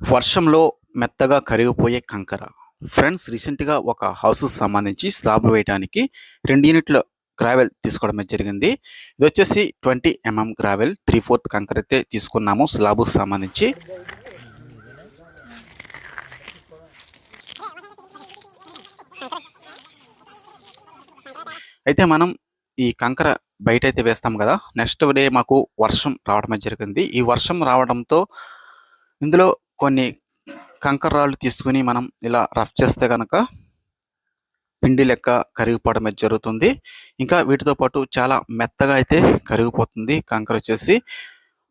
వర్షంలో మెత్తగా కరిగిపోయే కంకర. ఫ్రెండ్స్ రీసెంట్గా ఒక హౌస్ సంబంధించి స్లాబ్ వేయడానికి రెండు యూనిట్ల గ్రావెల్ తీసుకోవడం జరిగింది. ఇది వచ్చేసి twenty mm gravel three fourth కంకర అయితే తీసుకున్నాము స్లాబ్ సంబంధించి. అయితే మనం ఈ కంకర బయట అయితే వేస్తాం కదా నెక్స్ట్ డే మాకు వర్షం రావడం జరిగింది. ఈ వర్షం రావడంతో ఇందులో కొన్ని కంకర రాళ్ళు తీసుకుని మనం ఇలా రఫ్ చేస్తే కనుక పిండి లెక్క కరిగిపోవడం అయితే జరుగుతుంది. ఇంకా వీటితో పాటు చాలా మెత్తగా అయితే కరిగిపోతుంది కంకర వచ్చేసి.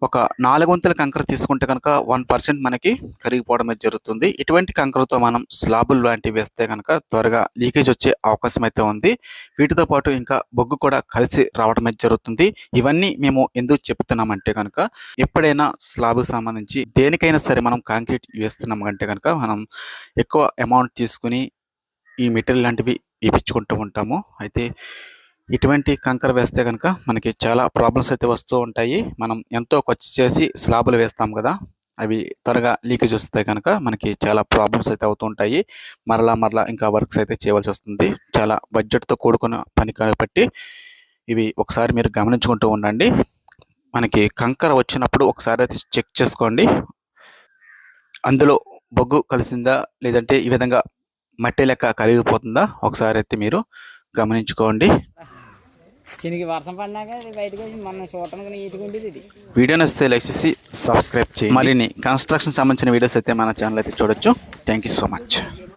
ఒక నాలుగు వంతుల కంకర తీసుకుంటే కనుక వన్ పర్సెంట్ మనకి కరిగిపోవడం అయితే జరుగుతుంది. ఇటువంటి కంకరతో మనం స్లాబులు లాంటివి వేస్తే కనుక త్వరగా లీకేజ్ వచ్చే అవకాశం అయితే ఉంది. వీటితో పాటు ఇంకా బొగ్గు కూడా కలిసి రావడం అయితే జరుగుతుంది. ఇవన్నీ మేము ఎందుకు చెప్తున్నామంటే కనుక ఎప్పుడైనా స్లాబ్కి సంబంధించి దేనికైనా సరే మనం కాంక్రీట్ వేస్తున్నాం అంటే కనుక మనం ఎక్కువ అమౌంట్ తీసుకుని ఈ మెటీరియల్ లాంటివి ఇప్పించుకుంటూ ఉంటాము. అయితే ఇటువంటి కంకర వేస్తే కనుక మనకి చాలా ప్రాబ్లమ్స్ అయితే వస్తూ ఉంటాయి. మనం ఎంతో ఖర్చు చేసి స్లాబులు వేస్తాం కదా అవి త్వరగా లీకేజ్ వస్తే కనుక మనకి చాలా ప్రాబ్లమ్స్ అయితే అవుతూ ఉంటాయి. మరలా మరలా ఇంకా వర్క్స్ అయితే చేయవలసి వస్తుంది. చాలా బడ్జెట్తో కూడుకున్న పని కాబట్టి ఇవి ఒకసారి మీరు గమనించుకుంటూ ఉండండి. మనకి కంకర వచ్చినప్పుడు ఒకసారి అయితే చెక్ చేసుకోండి. అందులో బొగ్గు కలిసిందా లేదంటే ఈ విధంగా మట్టి లెక్క కరిగిపోతుందా ఒకసారి అయితే మీరు గమనించుకోండి. చినికి వర్షం పడినాక ఇది బయటకు వచ్చి మనం చూడటానికి నీట్గా ఉండేది ఇది. వీడియో నచ్చితే లైక్ చేసి సబ్స్క్రైబ్ చేయండి. మరిన్ని కన్స్ట్రక్షన్ సంబంధించిన వీడియోస్ అయితే మన ఛానల్ అయితే చూడొచ్చు. Thank you so much